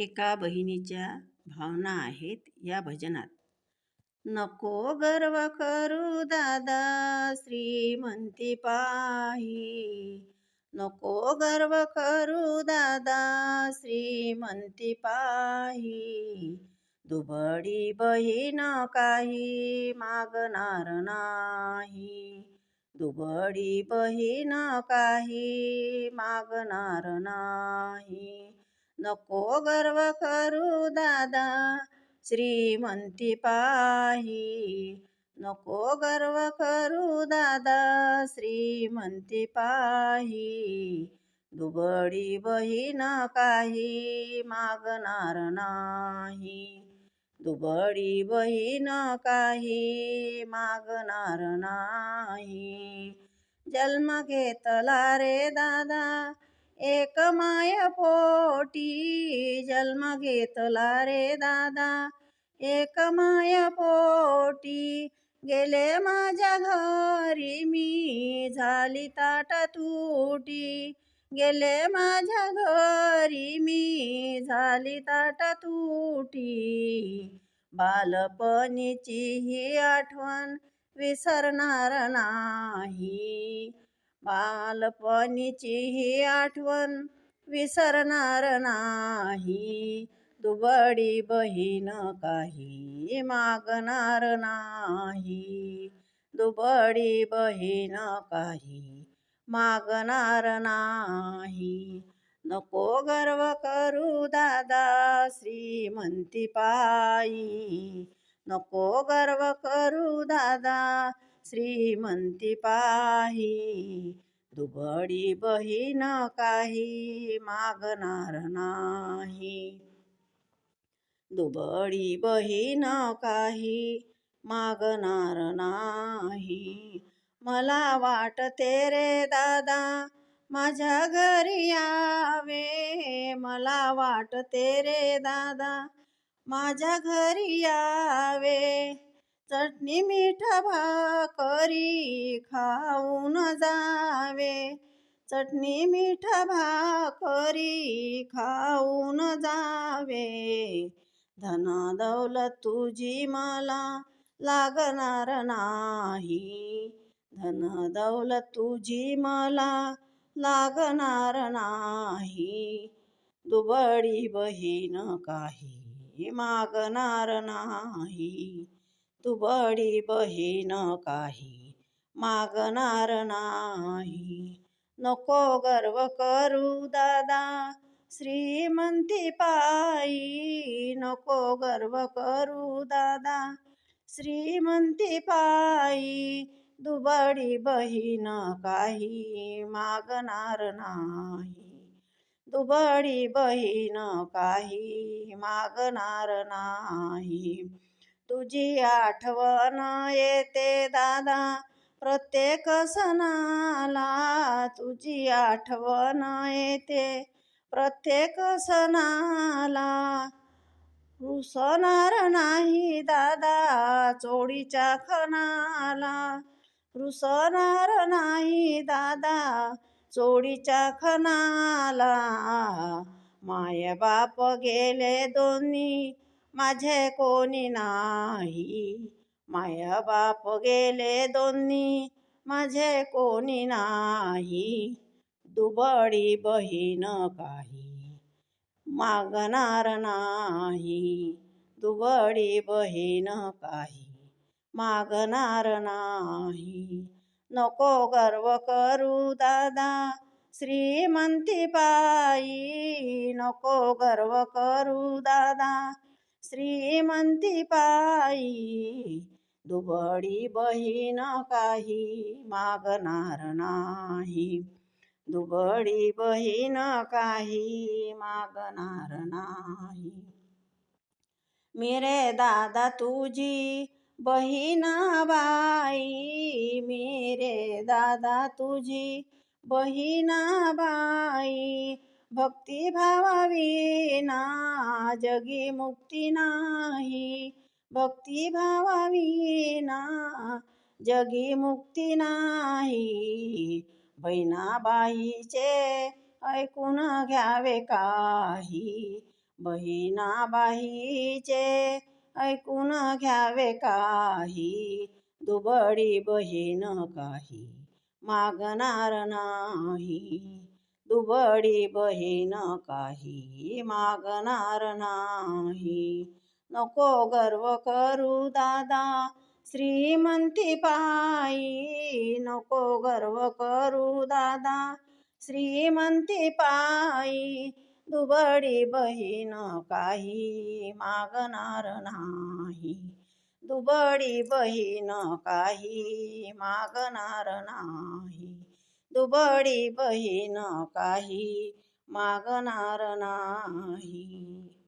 एका बहिणीच्या भावना आहेत या भजनात. नको गर्व करू दादा श्रीमंती पाही. नको गर्व करू दादा श्रीमंती पाही. दुबडी बहीण काही मागणार नाही. दुबडी बहीण काही मागणार नाही. नको गर्व करू दादा श्रीमंती पाही. नको गर्व करू दादा श्रीमंती पाही. दुबडी बहीण काही मागणार नाही. दुबडी बहीण काही मागणार नाही. जन्म घेतला रे दादा एक माय पोटी जन्म घेतला रे दादा. एक माय पोटी गेले माझ्या घरी मी झाली ताट तुटी. गेले माझ्या घरी मी झाली ताट तुटी. बालपणीची ही आठवण विसरणार नाही. बालपणीची ही आठवण विसरणार नाही. दुबडी बहीण काही मागणार नाही. दुबडी बहीण काही मागणार नाही. नको गर्व करू दादा श्रीमंती पायी नको गर्व करू दादा श्रीमंती पाही. दुबडी बहीण काही मागणार नाही. दुबडी बहीण काही मागणार नाही. मला वाटते रे दादा माझ्या घरी यावे. मला वाटते रे दादा माझ्या घरी यावे. चटणी मीठ भाकरी खाऊन जावे. चटणी मीठ भाकरी खाऊन जावे. धन दौलत तुझी मला लागणार नाही. धन दौलत तुझी मला लागणार नाही. दुबळी बहीण काही मागणार नाही. दुबडी बहीण काही मागणार नाही. नको गर्व करू दादा श्रीमंती पायी. नको गर्व करू दादा श्रीमंती पायी. दुबडी बहीण काही मागणार नाही. दुबडी बहीण काही मागणार नाही. तुझी आठवण येते दादा. प्रत्येक सणाला तुझी आठवण येते. प्रत्येक सणाला रुसणार नाही दादा चोडीच्या खणाला. रुसणार नाही दादा चोडीच्या खणाला. माय बाप गेले दोन्ही. माझे कोणी नाही. माय बाप गेले दोन्ही माझे कोणी नाही. दुबडी बहीण काही मागणार नाही. दुबडी बहीण काही मागणार नाही. नको गर्व करू दादा श्रीमंती पायी नको गर्व करू दादा श्रीमंती पायी दुबडी बहीण काही मागणार नाही. दुबडी बहीण काही मागणार नाही. मेरे दादा तुझी बहीण बाई मेरे दादा तुझी बहीण भक्ती भक्तिभावाविना जगी मुक्ती नाही. भक्ती भक्तिभावाविना जगी मुक्ती नाही. बहिणाबाईचे ऐकून घ्यावे काही. बहिणाबाईचे ऐकून घ्यावे काही. दुबळी बहीण काही मागणार नाही. दुबळी बहीण काही मागणार नाही. नको गर्व करू दादा श्रीमंती पायी. नको गर्व करू दादा श्रीमंती पायी. दुबळी बहीण काही मागणार नाही. दुबळी बहीण काही मागणार नाही. दुबळी बहीण काही मागणार नाही.